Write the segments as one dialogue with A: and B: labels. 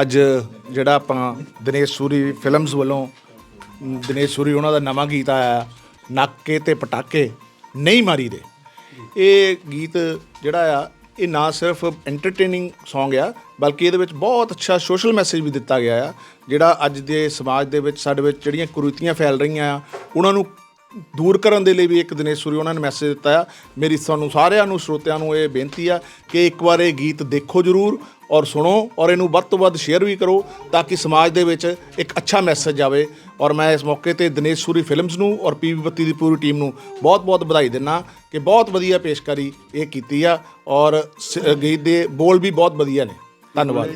A: ਅੱਜ ਜਿਹੜਾ ਆਪਾਂ ਦਿਨੇਸ਼ ਸੂਰੀ ਫਿਲਮਸ ਵੱਲੋਂ ਦਿਨੇਸ਼ ਸੂਰੀ ਉਹਨਾਂ ਦਾ ਨਵਾਂ ਗੀਤ ਆਇਆ, ਨਾਕੇ ਤੇ ਪਟਾਕੇ, ਨਹੀਂ ਮਾਰੀ ਦੇ। ਇਹ ਗੀਤ ਜਿਹੜਾ ਆ, ਇਹ ਨਾ ਸਿਰਫ ਐਂਟਰਟੇਨਿੰਗ Song ਆ, ਬਲਕਿ ਇਹਦੇ ਵਿੱਚ ਬਹੁਤ ਅੱਛਾ ਸੋਸ਼ਲ ਮੈਸੇਜ ਵੀ ਦਿੱਤਾ ਗਿਆ ਆ, ਜਿਹੜਾ ਅੱਜ ਦੇ ਸਮਾਜ ਦੇ ਵਿੱਚ, ਸਾਡੇ ਵਿੱਚ ਜਿਹੜੀਆਂ ਕੁਰੀਤੀਆਂ ਫੈਲ ਰਹੀਆਂ ਆ, ਉਹਨਾਂ ਨੂੰ ਦੂਰ ਕਰਨ ਦੇ ਲਈ ਵੀ ਇੱਕ ਦਿਨੇਸ਼ ਸੂਰੀ ਉਹਨਾਂ ਨੇ ਮੈਸੇਜ ਦਿੱਤਾ ਆ। ਮੇਰੀ ਸਾਨੂੰ ਸਾਰਿਆਂ ਨੂੰ, ਸਰੋਤਿਆਂ ਨੂੰ ਇਹ ਬੇਨਤੀ ਆ ਕਿ ਇੱਕ ਵਾਰ ਇਹ ਗੀਤ ਦੇਖੋ ਜ਼ਰੂਰ ਔਰ ਸੁਣੋ ਔਰ ਇਹਨੂੰ ਵੱਧ ਤੋਂ ਵੱਧ ਸ਼ੇਅਰ ਵੀ ਕਰੋ ਤਾਂ ਕਿ ਸਮਾਜ ਦੇ ਵਿੱਚ ਇੱਕ ਅੱਛਾ ਮੈਸੇਜ ਜਾਵੇ। ਔਰ ਮੈਂ ਇਸ ਮੌਕੇ ਤੇ ਦਿਨੇਸ਼ ਸੂਰੀ ਫਿਲਮਸ ਨੂੰ ਔਰ ਪੀਵੀ ਬੱਤੀ ਦੀ ਪੂਰੀ ਟੀਮ ਨੂੰ ਬਹੁਤ-ਬਹੁਤ ਵਧਾਈ ਦਿੰਨਾ ਕਿ ਬਹੁਤ ਵਧੀਆ ਪੇਸ਼ਕਾਰੀ ਇਹ ਕੀਤੀ ਆ। ਔਰ ਸ- ਗੀਤ ਦੇ ਬੋਲ ਵੀ ਬਹੁਤ ਵਧੀਆ ਨੇ। ਧੰਨਵਾਦ।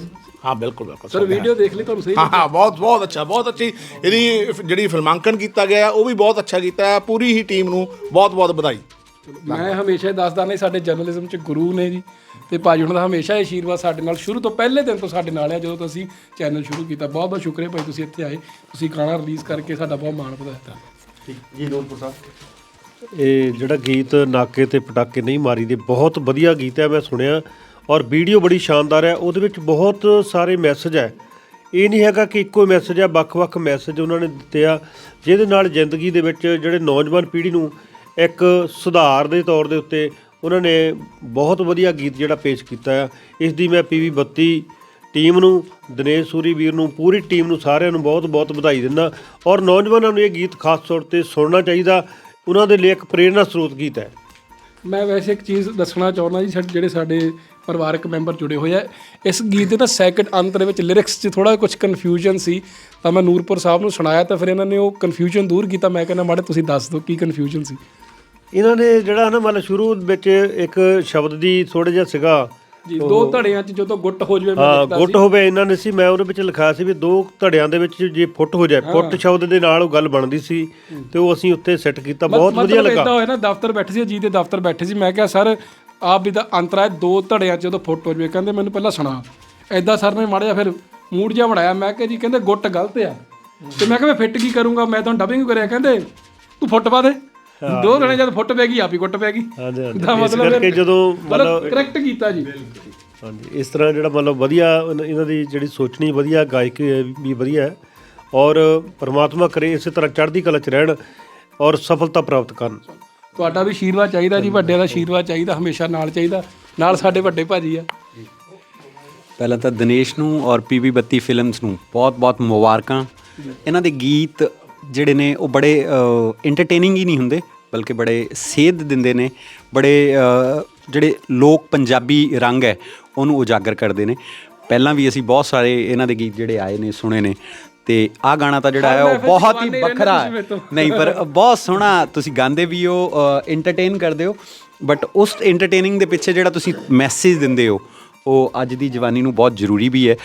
A: ਹਾਂ ਬਿਲਕੁਲ ਬਿਲਕੁਲ
B: ਸਰ। ਵੀਡੀਓ ਦੇਖ ਲਈ ਤੁਹਾਨੂੰ ਸਹੀ
A: ਹਾਂ ਹਾਂ ਬਹੁਤ ਬਹੁਤ ਅੱਛਾ ਬਹੁਤ ਅੱਛੀ ਇਹਦੀ ਫ- ਜਿਹੜੀ ਫਿਲਮਾਂਕਨ ਕੀਤਾ ਗਿਆ ਉਹ ਵੀ ਬਹੁਤ ਅੱਛਾ ਕੀਤਾ ਹੈ ਪੂਰੀ ਹੀ ਟੀਮ ਨੂੰ ਬਹੁਤ ਬਹੁਤ ਵਧਾਈ।
B: ਮੈਂ ਹਮੇਸ਼ਾ ਹੀ ਦੱਸਦਾ ਨਹੀਂ ਸਾਡੇ ਜਰਨਲਿਜ਼ਮ 'ਚ ਗੁਰੂ ਨੇ ਜੀ ਤੇ ਭਾਜੀ ਉਹਨਾਂ ਦਾ ਹਮੇਸ਼ਾ ਹੀ ਆਸ਼ੀਰਵਾਦ ਸਾਡੇ ਨਾਲ ਸ਼ੁਰੂ ਤੋਂ ਪਹਿਲੇ ਦਿਨ ਤੋਂ ਸਾਡੇ ਨਾਲ ਹੈ ਜਦੋਂ ਤੋਂ ਅਸੀਂ ਚੈਨਲ ਸ਼ੁਰੂ ਕੀਤਾ। ਬਹੁਤ ਬਹੁਤ ਸ਼ੁਕਰੀਆ ਭਾਈ ਤੁਸੀਂ ਇੱਥੇ ਆਏ ਤੁਸੀਂ ਗਾਣਾ ਰਿਲੀਜ਼ ਕਰਕੇ ਸਾਡਾ ਬਹੁਤ ਮਾਣ ਵਧਾਇਆ।
A: ਜੀ ਨੂਰਪੁਰ ਸਾਹਿਬ।
C: ਇਹ ਜਿਹੜਾ ਗੀਤ ਨਾਕੇ ਤੇ ਪਟਾਕੇ ਨਹੀਂ ਮਾਰੀ ਦੇ ਬਹੁਤ ਵਧੀਆ ਗੀਤ ਹੈ ਮੈਂ ਸੁਣਿਆ। ਔਰ ਵੀਡੀਓ ਬੜੀ ਸ਼ਾਨਦਾਰ ਹੈ, ਉਹਦੇ ਵਿੱਚ ਬਹੁਤ ਸਾਰੇ ਮੈਸੇਜ ਹੈ। ਇਹ ਨਹੀਂ ਹੈਗਾ ਕਿ ਇੱਕੋ ਮੈਸੇਜ ਹੈ, ਵੱਖ-ਵੱਖ ਮੈਸੇਜ ਉਹਨਾਂ ਨੇ ਦਿੱਤੇ ਆ, ਜਿਹਦੇ ਨਾਲ ਜ਼ਿੰਦਗੀ ਦੇ ਵਿੱਚ ਜਿਹੜੇ ਨੌਜਵਾਨ ਪੀੜ੍ਹੀ ਨੂੰ ਇੱਕ ਸੁਧਾਰ ਦੇ ਤੌਰ ਦੇ ਉੱਤੇ ਉਹਨਾਂ ਨੇ ਬਹੁਤ ਵਧੀਆ ਗੀਤ ਜਿਹੜਾ ਪੇਸ਼ ਕੀਤਾ ਆ। ਇਸ ਦੀ ਮੈਂ ਪੀਵੀ 32 ਟੀਮ ਨੂੰ, ਦਿਨੇਸ਼ ਸੂਰੀ ਵੀਰ ਨੂੰ, ਪੂਰੀ ਟੀਮ ਨੂੰ ਸਾਰਿਆਂ ਨੂੰ ਬਹੁਤ-ਬਹੁਤ ਵਧਾਈ ਦਿੰਦਾ। ਔਰ ਨੌਜਵਾਨਾਂ ਨੂੰ ਇਹ ਗੀਤ ਖਾਸ ਤੌਰ ਤੇ ਸੁਣਨਾ ਚਾਹੀਦਾ, ਉਹਨਾਂ ਦੇ ਲਈ ਇੱਕ ਪ੍ਰੇਰਨਾ ਸਰੋਤ ਗੀਤ ਹੈ।
B: ਮੈਂ ਵੈਸੇ ਇੱਕ ਚੀਜ਼ ਦੱਸਣਾ ਚਾਹੁੰਦਾ ਜੀ, ਸਾਡੇ ਜਿਹੜੇ ਸਾਡੇ ਪਰਿਵਾਰਕ ਮੈਂਬਰ ਜੁੜੇ ਹੋਏ ਆ। ਇਸ ਗੀਤ ਦੇ ਨਾ ਸੈਕਿੰਡ ਅੰਤ ਦੇ ਵਿੱਚ ਲਿਰਿਕਸ 'ਚ ਥੋੜਾ ਕੁਝ ਕਨਫਿਊਜ਼ਨ ਸੀ ਤਾਂ ਮੈਂ ਨੂਰਪੁਰ ਸਾਹਿਬ ਨੂੰ ਸੁਣਾਇਆ ਤਾਂ ਫਿਰ ਇਹਨਾਂ ਨੇ ਉਹ ਕਨਫਿਊਜ਼ਨ ਦੂਰ ਕੀਤਾ ਮੈਂ ਕਹਿੰਦਾ ਮਾੜੇ ਤੁਸੀਂ ਦੱਸ ਦਿਓ ਕੀ ਕਨਫਿਊਜ਼ਨ ਸੀ?
C: ਇਹਨਾਂ ਨੇ ਜਿਹੜਾ ਨਾ ਮਤਲਬ ਸ਼ੁਰੂ ਵਿੱਚ ਇੱਕ ਸ਼ਬਦ ਦੀ ਥੋੜਾ ਜਿਹਾ ਸੀਗਾ
B: ਜੀ ਦੋ ਧੜਿਆਂ 'ਚ ਜਦੋਂ ਗੁੱਟ ਹੋ ਜਵੇ ਮੈਂ
C: ਹਾਂ
B: ਲਿਖਦਾ
C: ਗੁੱਟ ਹੋਵੇ ਇਹਨਾਂ ਨੇ ਸੀ ਮੈਂ ਉਹਦੇ ਵਿੱਚ ਲਿਖਿਆ ਸੀ ਵੀ ਦੋ ਧੜਿਆਂ ਦੇ ਵਿੱਚ ਜੇ ਫੁੱਟ ਹੋ ਜਾਏ ਫੁੱਟ ਸ਼ਬਦ ਦੇ ਨਾਲ ਉਹ ਗੱਲ ਬਣਦੀ ਸੀ ਤੇ ਉਹ ਅਸੀਂ ਉੱਥੇ ਸੈੱਟ ਕੀਤਾ ਬਹੁਤ ਵਧੀਆ
B: ਮਤਲਬ
C: ਲੱਗਾ।
B: ਏਦਾਂ ਹੋਇਆ ਨਾ ਦਫ਼ਤਰ ਬੈਠੇ ਸੀ ਜੀ ਦੇ ਦਫ਼ਤਰ ਬੈਠੇ ਸੀ ਮੈਂ ਕਿਹਾ ਸਰ ਆਪ ਵੀ ਦਾ ਅੰਤਰਾ ਹੈ ਦੋ ਧੜਿਆਂ 'ਚ ਜਦੋਂ ਫੁੱਟ ਹੋ ਜਵੇ ਕਹਿੰਦੇ ਮੈਨੂੰ ਪਹਿਲਾਂ ਸੁਣਾ। ਐਦਾਂ ਸਰ ਨੇ ਮਾੜਿਆ ਫਿਰ ਮੂਡ ਜਿਹਾ ਬਣਾਇਆ ਮੈਂ ਕਿਹਾ ਜੀ ਕਹਿੰਦੇ ਗੁੱਟ ਗਲਤ ਆ। ਤੇ ਮੈਂ ਕਿਹਾ ਮੈਂ ਫਿੱਟ ਕੀ ਕਰੂੰਗਾ ਮੈਂ ਤਾਂ ਡਬਿੰਗ ਕਰਿਆ ਕਹਿੰਦੇ ਤੂੰ ਫੁੱਟ ਪਾ ਦੇ। ਦੋ ਧੜੇ ਜਦ ਫੁੱਟ ਪੈ ਗਈ ਆਪ ਹੀ ਗੁੱਟ ਪੈ ਗਈ।
C: ਹਾਂਜੀ ਹਾਂਜੀ
B: ਮਤਲਬ
C: ਕਰਕੇ ਜਦੋਂ
B: ਮਤਲਬ ਕਰੈਕਟ ਕੀਤਾ ਜੀ।
C: ਹਾਂਜੀ ਇਸ ਤਰ੍ਹਾਂ ਜਿਹੜਾ ਮਤਲਬ ਵਧੀਆ ਇਹਨਾਂ- ਇਹਨਾਂ ਦੀ ਜਿਹੜੀ ਸੋਚਣੀ ਵਧੀਆ ਗਾਇਕੀ ਵੀ ਵਧੀਆ ਹੈ। ਔਰ ਪ੍ਰਮਾਤਮਾ ਕਰੇ ਇਸੇ ਤਰ੍ਹਾਂ ਚੜ੍ਹਦੀ ਕਲਾ ਚ ਰਹਿਣ ਔਰ ਸਫਲਤਾ ਪ੍ਰਾਪਤ ਕਰਨ।
B: ਤੁਹਾਡਾ ਵੀ ਆਸ਼ੀਰਵਾਦ ਚਾਹੀਦਾ ਜੀ ਵੱਡਿਆਂ ਦਾ ਆਸ਼ੀਰਵਾਦ ਚਾਹੀਦਾ ਹਮੇਸ਼ਾ ਨਾਲ ਚਾਹੀਦਾ। ਨਾਲ ਸਾਡੇ ਵੱਡੇ ਭਾਜੀ ਆ।
D: ਪਹਿਲਾਂ ਤਾਂ ਦਿਨੇਸ਼ ਨੂੰ ਔਰ ਪੀਵੀ 32 ਫਿਲਮਸ ਨੂੰ ਬਹੁਤ-ਬਹੁਤ ਮੁਬਾਰਕਾਂ। ਇਹਨਾਂ ਦੇ ਗੀਤ ਜਿਹੜੇ ਨੇ ਉਹ ਬੜੇ ਐਂਟਰਟੇਨਿੰਗ ਹੀ ਨਹੀਂ ਹੁੰਦੇ ਬਲਕਿ ਬੜੇ ਸੇਧ ਦਿੰਦੇ ਨੇ। ਬੜੇ ਜਿਹੜੇ ਲੋਕ ਪੰਜਾਬੀ ਰੰਗ ਹੈ ਉਹਨੂੰ ਉਜਾਗਰ ਕਰਦੇ ਨੇ। ਪਹਿਲਾਂ ਵੀ ਅਸੀਂ ਬਹੁਤ ਸਾਰੇ ਇਹਨਾਂ ਦੇ ਗੀਤ ਜਿਹੜੇ ਆਏ ਨੇ ਸੁਣੇ ਨੇ। ਤੇ ਆਹ ਗਾਣਾ ਤਾਂ ਜਿਹੜਾ ਹੈ ਉਹ ਬਹੁਤ ਹੀ ਵੱਖਰਾ ਹੈ। ਨਹੀਂ ਪਰ ਬਹੁਤ ਸੋਹਣਾ ਤੁਸੀਂ ਗਾਉਂਦੇ ਵੀ ਹੋ ਐਂਟਰਟੇਨ ਕਰਦੇ ਹੋ ਬਟ ਉਸ ਐਂਟਰਟੇਨਿੰਗ ਦੇ ਪਿੱਛੇ ਜਿਹੜਾ ਤੁਸੀਂ ਮੈਸੇਜ ਦਿੰਦੇ ਹੋ ਉਹ ਅੱਜ ਦੀ ਜਵਾਨੀ ਨੂੰ ਬਹੁਤ ਜ਼ਰੂਰੀ ਵੀ ਹੈ।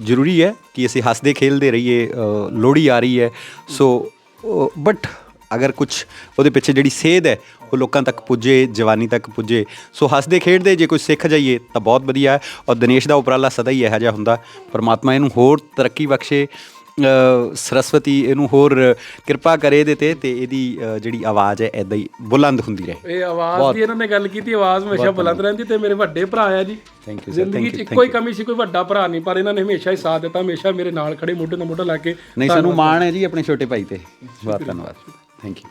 D: ਜ਼ਰੂਰੀ ਹੈ ਕਿ ਅਸੀਂ ਹੱਸਦੇ ਖੇਲਦੇ ਰਹੀਏ ਅ, ਲੋਹੜੀ ਆ ਰਹੀ ਹੈ। ਸੋ ਬਟ ਅਗਰ ਕੁਝ ਉਹਦੇ ਪਿੱਛੇ ਜਿਹੜੀ ਸੇਧ ਹੈ ਉਹ ਲੋਕਾਂ ਤੱਕ ਪੁੱਜੇ ਜਵਾਨੀ ਤੱਕ ਪੁੱਜੇ ਸੋ ਹੱਸਦੇ ਖੇਡਦੇ ਜੇ ਕੋਈ ਸਿੱਖ ਜਾਈਏ ਤਾਂ ਬਹੁਤ ਵਧੀਆ ਹੈ। ਔਰ ਦਿਨੇਸ਼ ਦਾ ਉਪਰਾਲਾ ਸਦਾ ਹੀ ਇਹੋ ਜਿਹਾ ਹੁੰਦਾ। ਪਰਮਾਤਮਾ ਇਹਨੂੰ ਹੋਰ ਤਰੱਕੀ ਬਖਸ਼ੇ। ਸਰਸਵਤੀ ਇਹਨੂੰ ਹੋਰ ਕਿਰਪਾ ਕਰੇ ਇਹਦੇ ਤੇ ਤੇ ਇਹਦੀ ਜਿਹੜੀ ਆਵਾਜ਼ ਹੈ ਐਦਾਂ ਹੀ ਬੁਲੰਦ ਹੁੰਦੀ ਰਹੇ।
B: ਇਹ ਆਵਾਜ਼ ਦੀ ਇਹਨਾਂ ਨੇ ਗੱਲ ਕੀਤੀ ਆਵਾਜ਼ ਹਮੇਸ਼ਾ ਬੁਲੰਦ ਰਹਿੰਦੀ ਤੇ ਮੇਰੇ ਵੱਡੇ ਭਰਾ ਆ ਜੀ।
D: Sir,
B: ਜ਼ਿੰਦਗੀ
D: thank
B: 'ਚ
D: you,
B: ਇੱਕੋ ਹੀ ਕਮੀ ਸੀ ਕੋਈ ਵੱਡਾ ਭਰਾ ਨਹੀਂ ਪਰ ਇਹਨਾਂ ਨੇ ਹਮੇਸ਼ਾ ਹੀ ਸਾਥ ਦਿੱਤਾ ਹਮੇਸ਼ਾ ਮੇਰੇ ਨਾਲ ਖੜੇ ਮੋਢੇ ਨਾਲ ਮੋਢਾ ਲਾ ਕੇ
D: ਨਹੀਂ ਸਾਨੂੰ ਮਾਣ ਹੈ ਜੀ ਆਪਣੇ ਛੋਟੇ ਭਾਈ ਤੇ। ਬਹੁਤ ਧੰਨਵਾਦ। Thank you